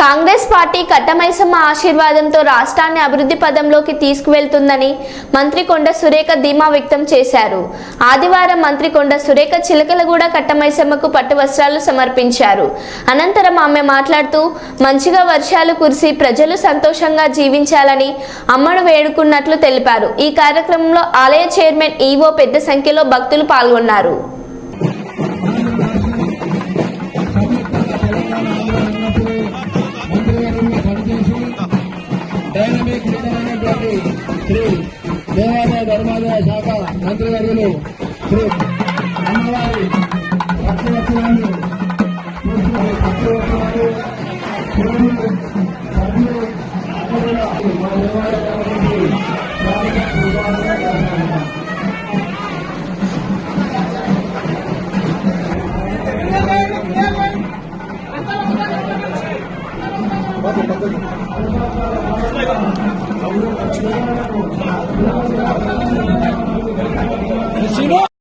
Congress party Katta Maisamma ఆశీర్వాదంతో రాష్ట్రాన్ని అభివృద్ధి పదంలోకి తీసుకువెళ్తుందని మంత్రి కొండ సురేఖ ధీమా వ్యక్తం చేశారు. ఆదివారం మంత్రి కొండ సురేఖ చిలకలగూడ కట్టమైసమ్మకు పట్టు వస్త్రాలు సమర్పించారు. అనంతరం ఆమె మాట్లాడుతూ మంచిగా వర్షాలు కురిసి ప్రజలు సంతోషంగా జీవించాలని అమ్మను వేడుకున్నట్లు తెలిపారు. ఈ కార్యక్రమంలో ఆలయ చైర్మన్ ఈవో పెద్ద సంఖ్యలో భక్తులు పాల్గొన్నారు. శ్రీ దేవాదాయ ధర్మాదాయ శాఖ మంత్రి వర్గులు శ్రీ అమ్మవారి పక్షవచ్చు Thank you. Thank you.